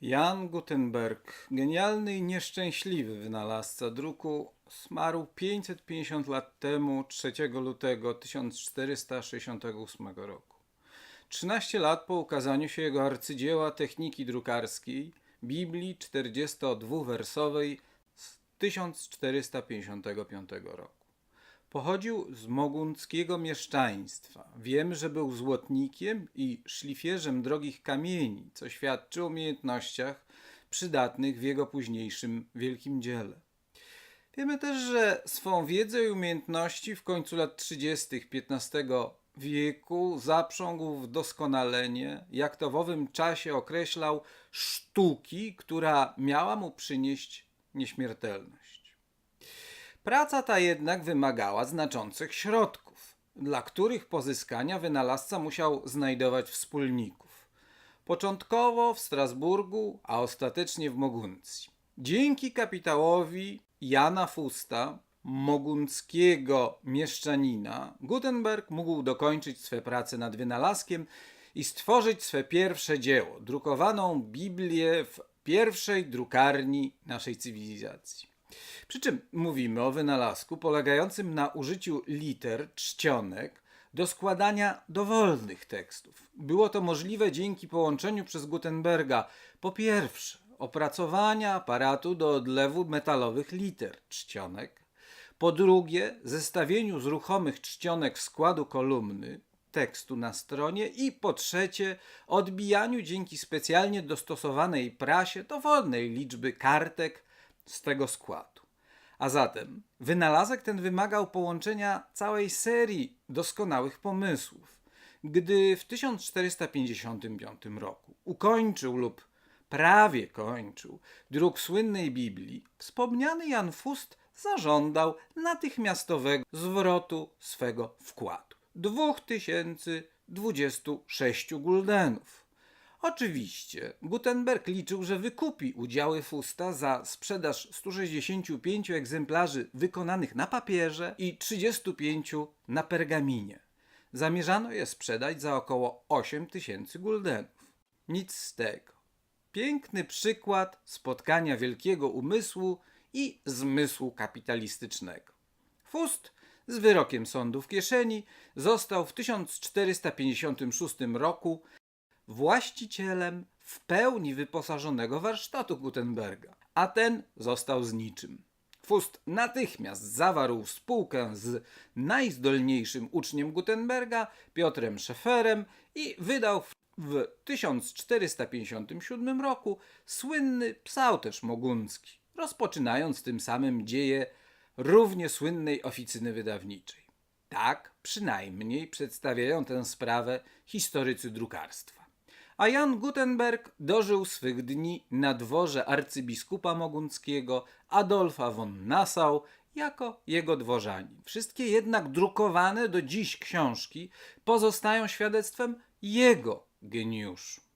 Jan Gutenberg, genialny i nieszczęśliwy wynalazca druku, zmarł 550 lat temu 3 lutego 1468 roku. 13 lat po ukazaniu się jego arcydzieła techniki drukarskiej, Biblii 42-wersowej z 1455 roku. Pochodził z mogunckiego mieszczaństwa. Wiem, że był złotnikiem i szlifierzem drogich kamieni, co świadczy o umiejętnościach przydatnych w jego późniejszym wielkim dziele. Wiemy też, że swą wiedzę i umiejętności w końcu lat 30. XV wieku zaprzągł w doskonalenie, jak to w owym czasie określał, sztuki, która miała mu przynieść nieśmiertelność. Praca ta jednak wymagała znaczących środków, dla których pozyskania wynalazca musiał znajdować wspólników. Początkowo w Strasburgu, a ostatecznie w Moguncji. Dzięki kapitałowi Jana Fusta, mogunckiego mieszczanina, Gutenberg mógł dokończyć swe prace nad wynalazkiem i stworzyć swe pierwsze dzieło, drukowaną Biblię w pierwszej drukarni naszej cywilizacji. Przy czym mówimy o wynalazku polegającym na użyciu liter, czcionek do składania dowolnych tekstów. Było to możliwe dzięki połączeniu przez Gutenberga po pierwsze opracowania aparatu do odlewu metalowych liter, czcionek, po drugie zestawieniu z ruchomych czcionek składu kolumny tekstu na stronie i po trzecie odbijaniu dzięki specjalnie dostosowanej prasie dowolnej liczby kartek z tego składu. A zatem wynalazek ten wymagał połączenia całej serii doskonałych pomysłów. Gdy w 1455 roku ukończył lub prawie kończył druk słynnej Biblii, wspomniany Jan Fust zażądał natychmiastowego zwrotu swego wkładu 2026 guldenów. Oczywiście Gutenberg liczył, że wykupi udziały Fusta za sprzedaż 165 egzemplarzy wykonanych na papierze i 35 na pergaminie. Zamierzano je sprzedać za około 8 tysięcy guldenów. Nic z tego. Piękny przykład spotkania wielkiego umysłu i zmysłu kapitalistycznego. Fust z wyrokiem sądu w kieszeni został w 1456 roku właścicielem w pełni wyposażonego warsztatu Gutenberga, a ten został z niczym. Fust natychmiast zawarł spółkę z najzdolniejszym uczniem Gutenberga, Piotrem Szeferem i wydał w 1457 roku słynny psałterz moguncki, rozpoczynając tym samym dzieje równie słynnej oficyny wydawniczej. Tak przynajmniej przedstawiają tę sprawę historycy drukarstwa. A Jan Gutenberg dożył swych dni na dworze arcybiskupa mogunckiego Adolfa von Nassau jako jego dworzanin. Wszystkie jednak drukowane do dziś książki pozostają świadectwem jego geniuszu.